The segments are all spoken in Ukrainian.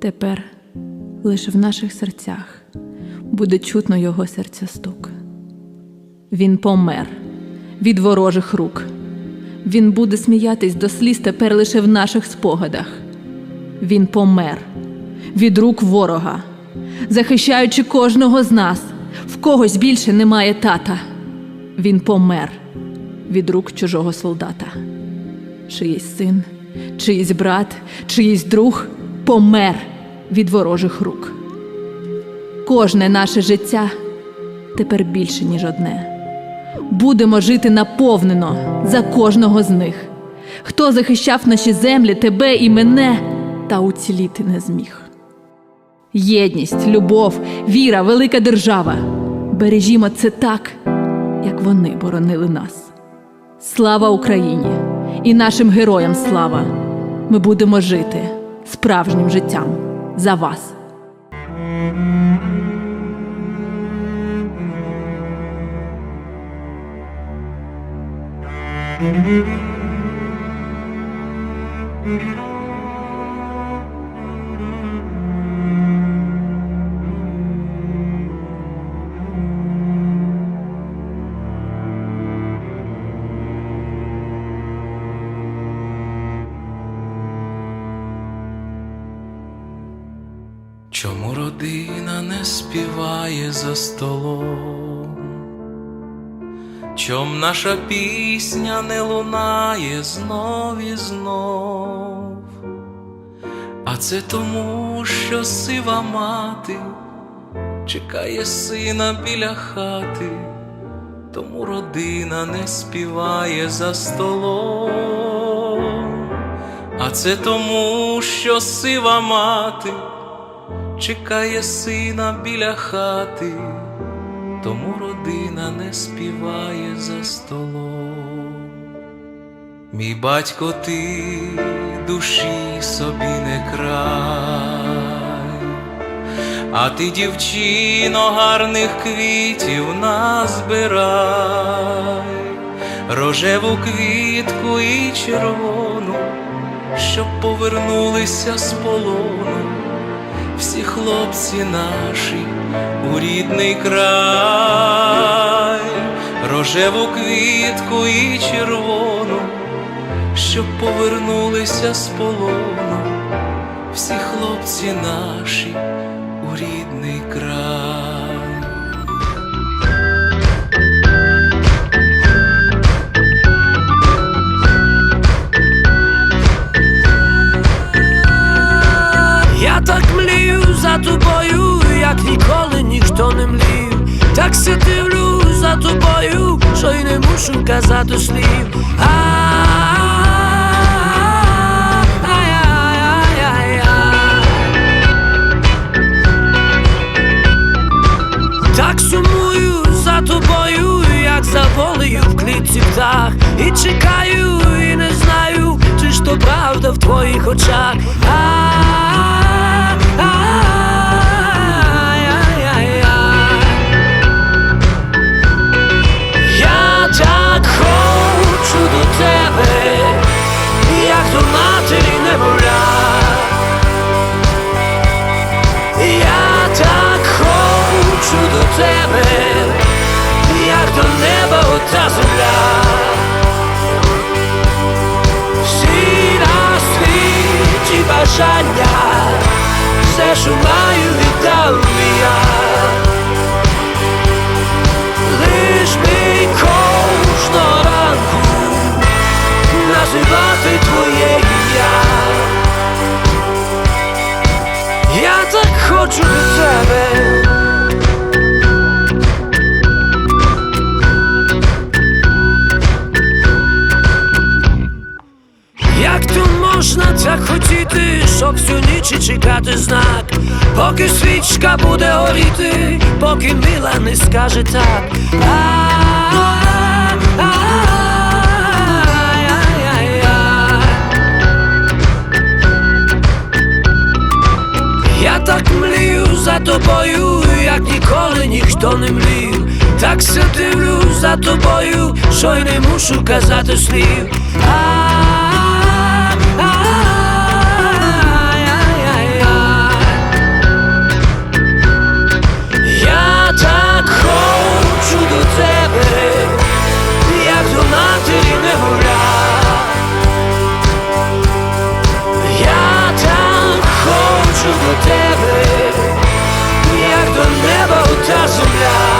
Тепер лише в наших серцях буде чутно його серця стук. Він помер від ворожих рук. Він буде сміятись до сліз тепер лише в наших спогадах. Він помер від рук ворога, захищаючи кожного з нас, в когось більше немає тата. Він помер від рук чужого солдата. Чиїсь син, чиїсь брат, чиїсь друг помер від ворожих рук. Кожне наше життя тепер більше, ніж одне. Будемо жити наповнено за кожного з них. Хто захищав наші землі, тебе і мене, та уціліти не зміг. Єдність, любов, віра, велика держава. Бережімо це так, як вони боронили нас. Слава Україні і нашим героям слава! Ми будемо жити справжнім життям за вас. Чому співає за столом? Чом наша пісня не лунає знов і знов? А це тому, що сива мати чекає сина біля хати, тому родина не співає за столом, а це тому, що сива мати чекає сина біля хати, тому родина не співає за столом. Мій батько, ти душі собі не край, а ти, дівчино, гарних квітів назбирай, рожеву квітку і червону, щоб повернулися з полону всі хлопці наші у рідний край, рожеву квітку і червону, щоб повернулися з полону, всі хлопці наші у рідний край. Тобою, як ніколи ніхто не млів. Так се дивлю за тобою, що й не мушу казати слів. Так сумую за тобою, як за волею в клітці птах. І чекаю, і не знаю, чи ж то правда в твоїх очах. Я хочу до тебе, як до матері немовля. Я так хочу до тебе, як до неба ота земля. Всі на світі бажання, все, що маю, віддав хотіти, щоб всю ніч чекати знак, поки свічка буде горіти, поки мила не скаже так. Я так млію за тобою, як ніколи ніхто не млів. Так се дивлю за тобою, що й не мушу казати слів. матері не горя, я так хочу до тебе, як до неба у та земля.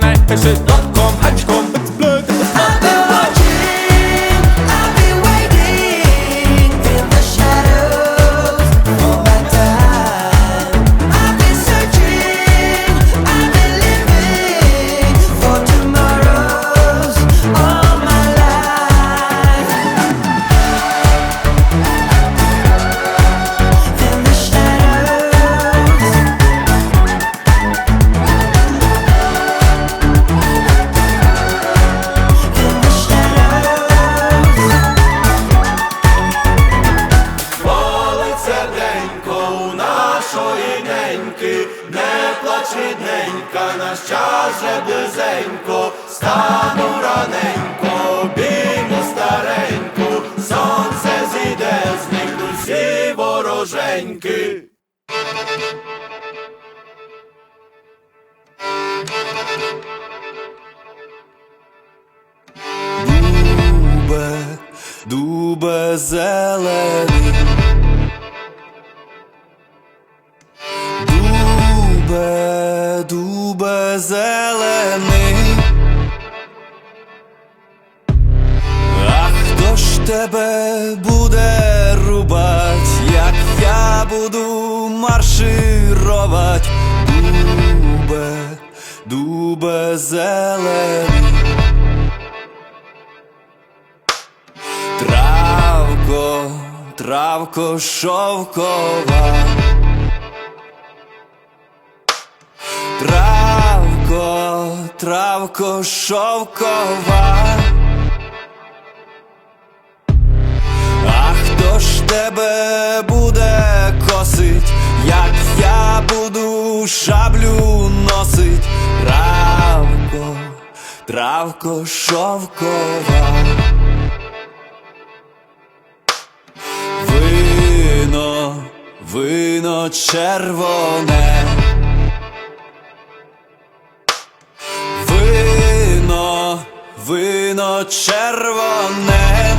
nein, nein, es ist .com, halt Heimskom, it's blöd. Рідненька, наш час вже близенько, стану раненько, обійму стареньку, сонце зійде, зникнуть всі вороженьки. Дубе, дубе зелений. Дубе, зелений. А хто ж тебе буде рубать, як я буду марширувати? Дубе, дубе зелений. Травко, травко шовкова. Травко, травко шовкова. А хто ж тебе буде косить, як я буду шаблю носить? Травко, травко шовкова. Вино, вино червоне. Червоне.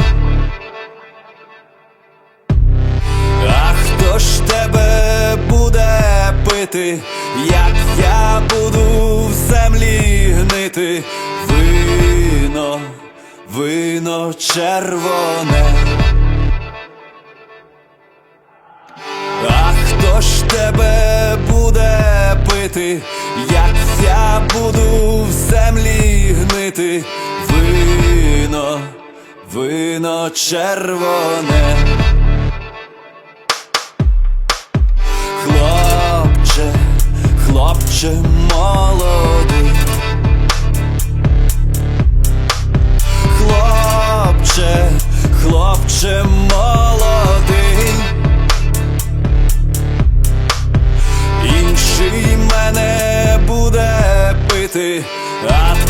А хто ж тебе буде пити, як я буду в землі гнити? Вино, вино червоне. А хто ж тебе пити, як я буду в землі гнити, вино, вино червоне. Хлопче, хлопче молодий. Хлопче, хлопче молодий. Інший мене буде пити, а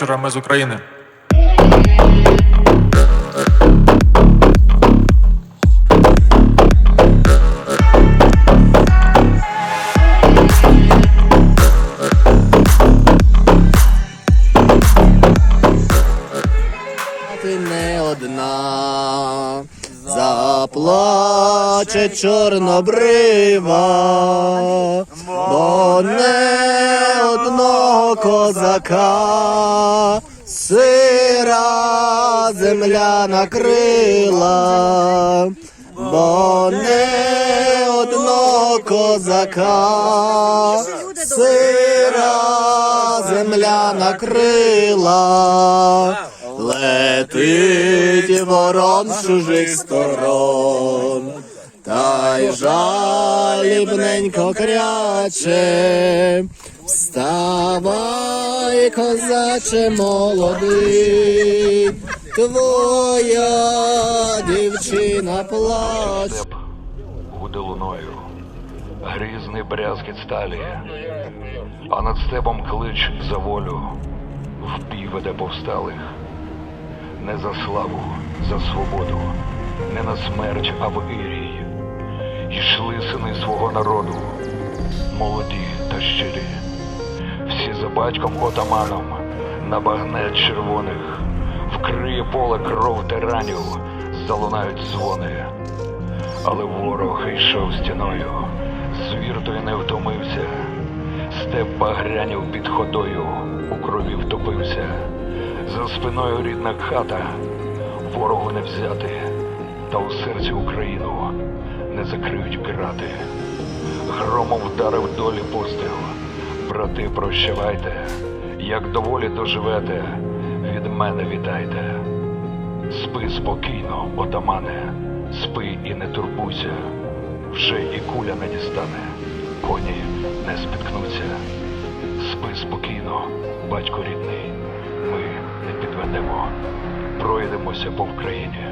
Вечора, ми з України. ти не одна, заплаче чорнобрива, бо не одного козака сира земля накрила, бо не одного козака сира земля накрила. Летить ворон з чужих сторон, та й жалібненько кряче, вставай, козаче молодий, твоя дівчина плаче. гуде луною, грізний брязкіт сталі, а над степом клич за волю, впій веде повсталих. Не за славу, за свободу, не на смерть, а в ірій. Йшли сини свого народу, молоді та щирі, всі за батьком отаманом на багнет червоних, вкриє поле кров тиранів, залунають дзвони. Але ворог йшов стіною, звір той не втомився, степ багрянів під ходою, у крові втопився. За спиною рідна хата, ворогу не взяти, та у серці Україну не закриють пірати. Громом вдарив долі постріл. Брати, прощавайте, як доволі доживете, від мене вітайте. Спи спокійно, отамане, спи і не турбуйся, вже і куля не дістане, коні не спіткнуться. Спи спокійно, батько рідний, ми не підведемо, пройдемося по Вкраїні,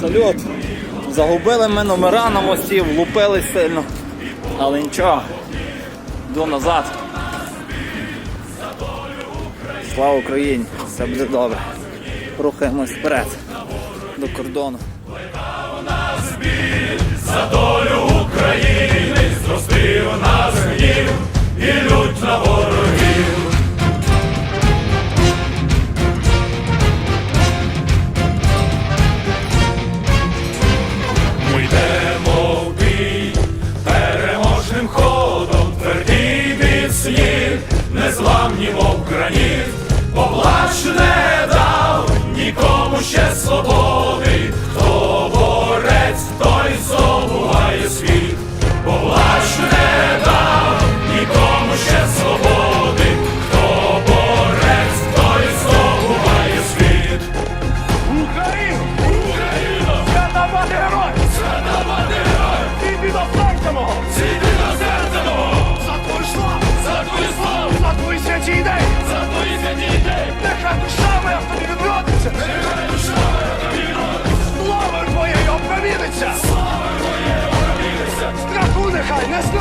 Салют. Загубили ми номера на мості, влупили сильно. Але нічого. до назад. Слава Україні! Все буде добре. Рухаємось вперед до кордону. За долю України зростив нас гнів і лють на ворогів. незламні, мов граніт, поплач не дав нікому ще свободи.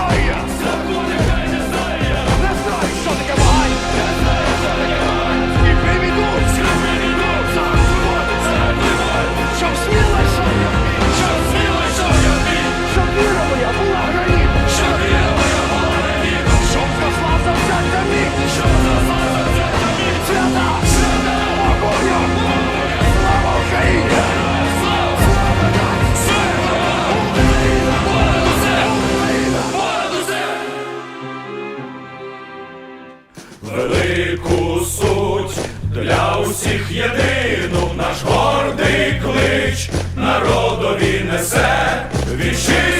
Glória! Sua! єдину наш гордий клич, народові несе вічі.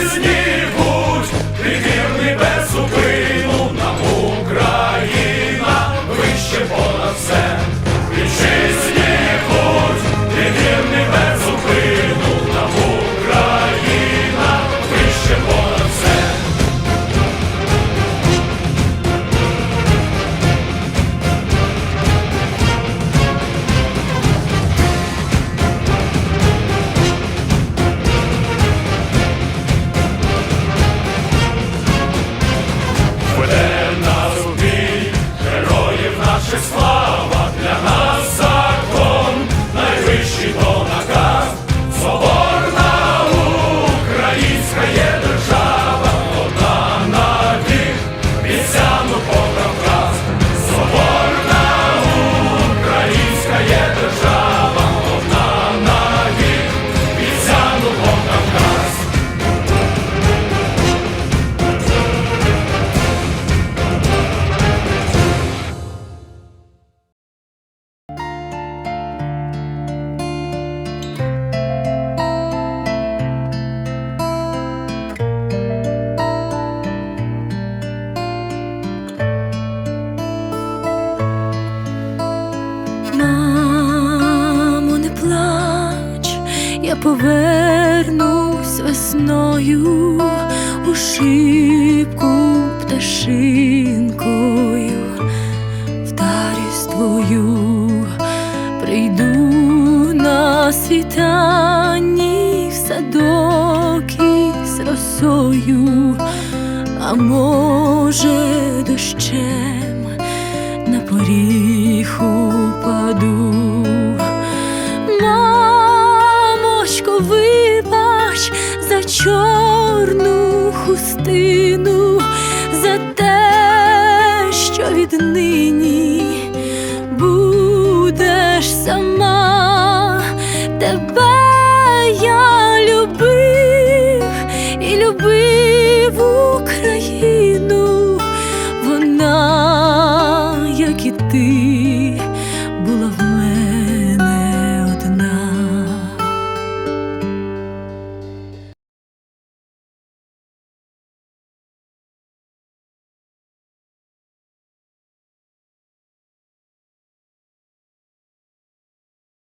мною у шибку пташинкою, в тарість твою прийду на світанні в садок із росою, а може. чорну хустину.